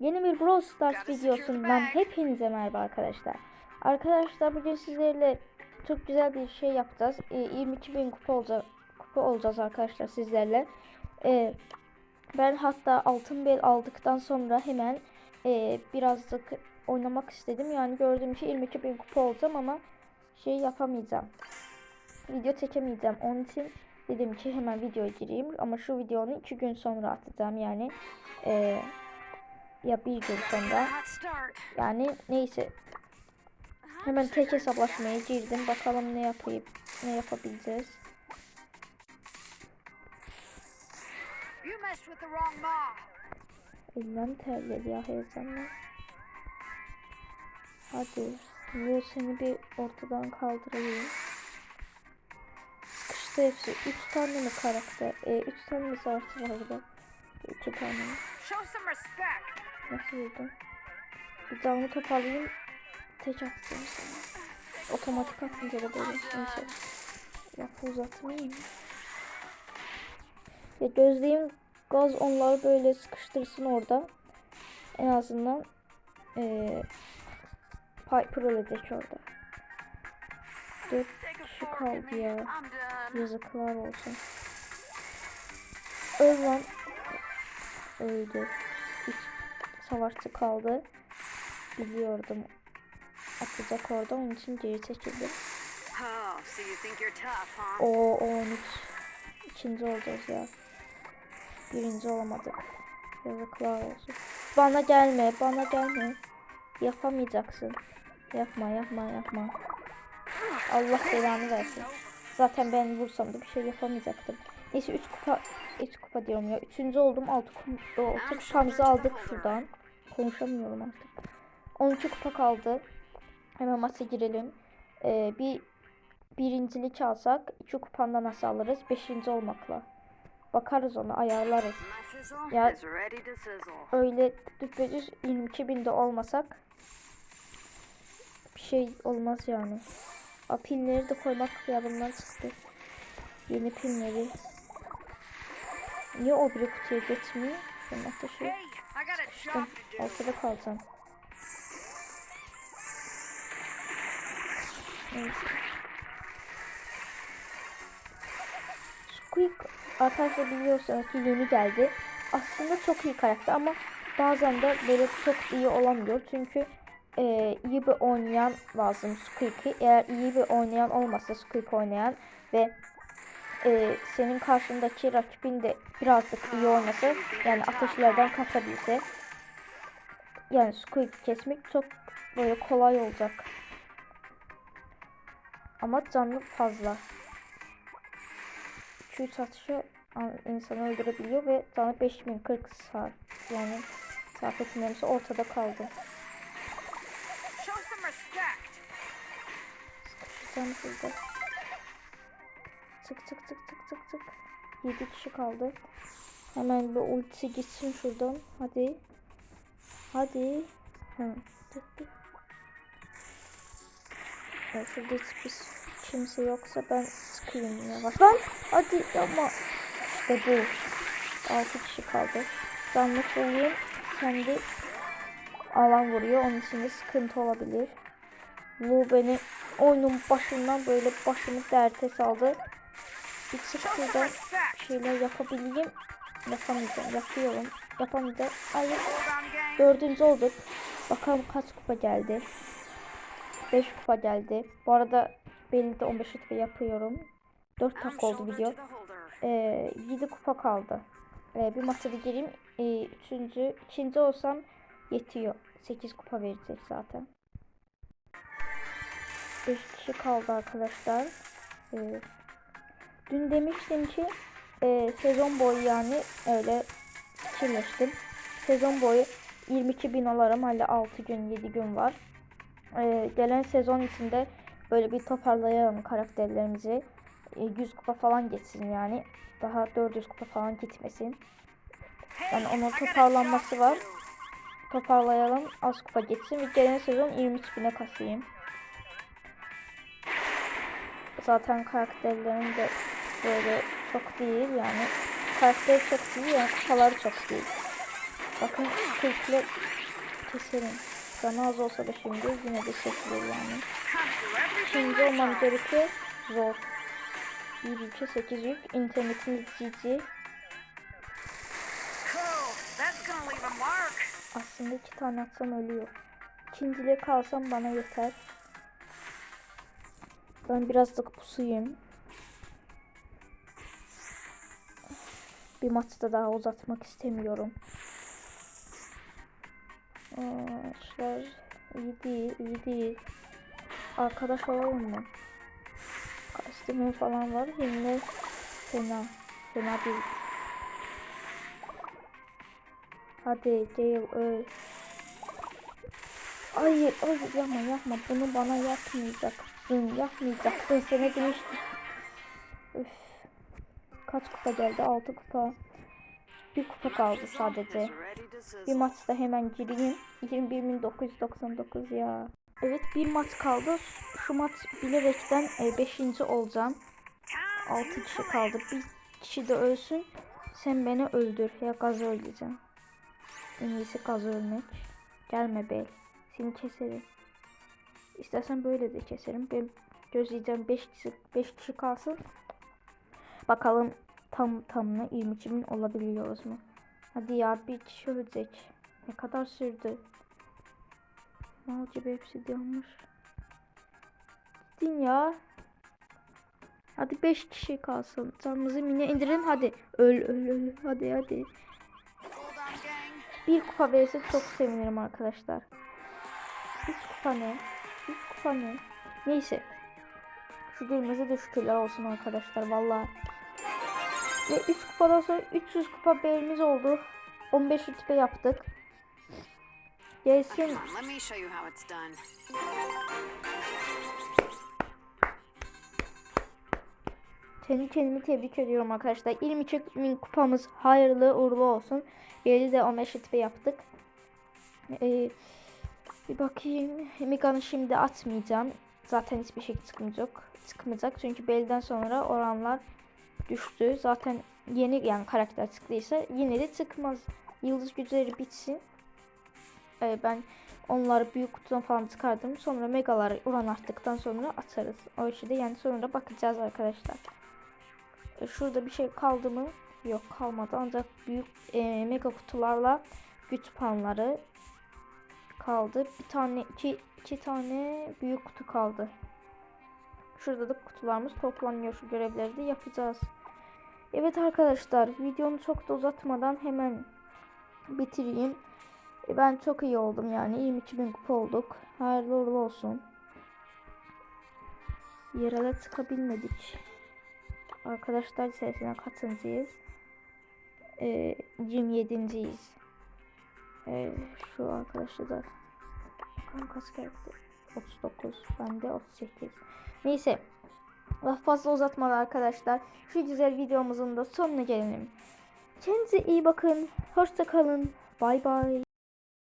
Yeni bir Brawl Stars videosundan hepinize merhaba arkadaşlar. Arkadaşlar bugün sizlerle çok güzel bir şey yapacağız. E, 22.000 kupa olacak kupa olacağız arkadaşlar sizlerle. E, ben hatta altın bel aldıktan sonra hemen e, birazcık oynamak istedim. Yani gördüğüm şey 22.000 kupa olacağım ama şey yapamayacağım. Video çekemeyeceğim. Onun için dedim ki hemen videoya gireyim. Ama şu videonu 2 gün sonra atacağım yani. E, ya bir gün sonra. Yani neyse. Hemen tek hesaplaşmaya girdim. Bakalım ne yapayım, ne yapabileceğiz. Elimden terledi ya heyecanla. Hadi. Yo seni bir ortadan kaldırayım. Sıkıştı hepsi. Üç tane mi karakter? E, üç tane mi savaşçı var burada? İki tane mi? Show some respect. Nasıl vurdum? Bir canlı toparlayayım. Tek atacağım. Otomatik atınca da böyle neyse. Lafı uzatmayayım. Ya gözleyim gaz onları böyle sıkıştırsın orada. En azından eee Piper ölecek orada. Dört kişi kaldı ya. Yazıklar olsun. Öl. Öldü. Savaşçı kaldı. Biliyordum. Atacak orada onun için geri çekildim. Oh, so you think you're tough, huh? O 13. İkinci olacağız ya. Birinci olamadık. Yazıklar olsun. Bana gelme, bana gelme. Yapamayacaksın. Yapma, yapma, yapma. Allah belanı versin. Zaten ben vursam da bir şey yapamayacaktım. Neyse 3 kupa 3 kupa diyorum ya. Üçüncü oldum. 6 6 kupamızı aldık şuradan. Konuşamıyorum artık. 12 kupa kaldı. Hemen maça girelim. Ee, bir birincilik alsak 2 kupandan nasıl alırız? Beşinci olmakla. Bakarız ona ayarlarız. Ya-. Öyle düpedüz 22 binde olmasak bir şey olmaz yani. A, pinleri de koymak yarımdan çıktı. Yeni pinleri. Niye o bir kutuya geçmiyor? Şunun ateşi. Do. ortada kalacağım. Neyse. Squeak arkadaşlar biliyorsunuz ki yeni geldi. Aslında çok iyi karakter ama bazen de böyle çok iyi olamıyor. Çünkü e, iyi bir oynayan lazım Squeak'i. Eğer iyi bir oynayan olmazsa Squeak oynayan ve e, senin karşındaki rakibin de birazcık iyi oynasa yani ateşlerden kaçabilse yani Squeak kesmek çok böyle kolay olacak. Ama canlı fazla. 2-3 atışı an- insanı öldürebiliyor ve canı 5040 saat. Yani etmemesi ortada kaldı. Show some respect. Sıkışacağım şurada. Çık çık çık çık çık çık. 7 kişi kaldı. Hemen bir ultisi gitsin şuradan. Hadi. Hadi. Hı. Tık tık. Şurada hiçbir kimse yoksa ben sıkayım yavaş. Lan hadi ama. İşte bu. 6 kişi kaldı. Canlı olayım. Sen de alan vuruyor. Onun için de sıkıntı olabilir. Lu beni oyunun başından böyle başımı derte saldı. Bir şuradan respect. şeyler yapabileyim. Yapamayacağım. Yapıyorum. Yapamayacağım. Hayır. Dördüncü olduk. Bakalım kaç kupa geldi. 5 kupa geldi. Bu arada belli de 15 kupa yapıyorum. 4 I'm dakika oldu video. Ee, 7 kupa kaldı. Ee, bir maça da gireyim. Ee, üçüncü, ikinci olsam yetiyor. 8 kupa verecek zaten. 5 kişi kaldı arkadaşlar. Ee, dün demiştim ki e, sezon boyu yani öyle fikirleştim. Sezon boyu 22 bin alırım. Hala 6 gün 7 gün var. Ee, gelen sezon içinde böyle bir toparlayalım karakterlerimizi. Ee, 100 kupa falan geçsin yani. Daha 400 kupa falan gitmesin. Yani onun toparlanması var. Toparlayalım. Az kupa geçsin ve gelen sezon 23 bine kasayım. Zaten karakterlerim de böyle çok değil yani. Karakteri çok değil yani kupaları çok değil. Bakın kırkla keserim. Canı az olsa da şimdi yine de kesilir yani. Şimdi olmam gerekiyor. Zor. Bir ülke 8 yük. İnternetimiz mark. Aslında iki tane atsam ölüyor. İkinciliğe kalsam bana yeter. Ben biraz da pusuyum. Bir maçta daha uzatmak istemiyorum. Arkadaşlar iyi değil, iyi değil. Arkadaş olalım mı? Kostümüm falan var. Yine fena. Fena değil. Hadi Gale öl. Hayır, hayır yapma yapma. Bunu bana yapmayacaksın. Yapmayacaksın. Sana demiştim. Üf. Kaç kupa geldi? 6 kupa. Bir kupa kaldı sadece. Bir maçta hemen gireyim. 21.999 ya. Evet bir maç kaldı. Şu maç bilerekten 5. olacağım. 6 kişi kaldı. Bir kişi de ölsün. Sen beni öldür. Ya gaz öleceğim. En iyisi gaz ölmek. Gelme bey. Seni keserim. İstersen böyle de keserim. Ben gözleyeceğim 5 kişi 5 kişi kalsın. Bakalım tam tamına 22 bin olabiliyoruz mu? Hadi ya bir kişi. Ne kadar sürdü? Mal hepsi yanmış. Gidin ya. Hadi 5 kişi kalsın. Canımızı mine indirin hadi. Öl öl öl. Hadi hadi. Bir kupa verirse çok sevinirim arkadaşlar. 3 kupa ne? 3 kupa ne? Neyse. Şu gülmeze de olsun arkadaşlar vallahi. Ve 3 kupadan sonra 300 kupa beğenimiz oldu. 15 rütbe yaptık. Gelsin. Kendi kendimi tebrik ediyorum arkadaşlar. 22 bin kupamız hayırlı uğurlu olsun. Yeri de 15 rütbe yaptık. Ee, bir bakayım. Mega'nı şimdi atmayacağım. Zaten hiçbir şey çıkmayacak. Çıkmayacak. Çünkü belden sonra oranlar düştü. Zaten yeni yani karakter çıktıysa yine de çıkmaz. Yıldız güçleri bitsin. Ee, ben onları büyük kutudan falan çıkardım. Sonra megalar oran arttıktan sonra atarız. O işi de yani sonra bakacağız arkadaşlar. Ee, Şurada bir şey kaldı mı? Yok kalmadı. Ancak büyük e, mega kutularla güç puanları kaldı. Bir tane iki, iki tane büyük kutu kaldı. Şurada da kutularımız toplanıyor. Şu görevleri de yapacağız. Evet arkadaşlar videonu çok da uzatmadan hemen bitireyim. E, Ben çok iyi oldum yani. 22 bin kupa olduk. Hayırlı uğurlu olsun. Yere çıkabilmedik. Arkadaşlar sesine katıncıyız. Ee, 27.yiz. Ee, şu arkadaşlar da kaç geldi? 39. Bende 38. Neyse. Daha fazla uzatmadan arkadaşlar. Şu güzel videomuzun da sonuna gelelim. Kendinize iyi bakın. Hoşça kalın. Bay bay.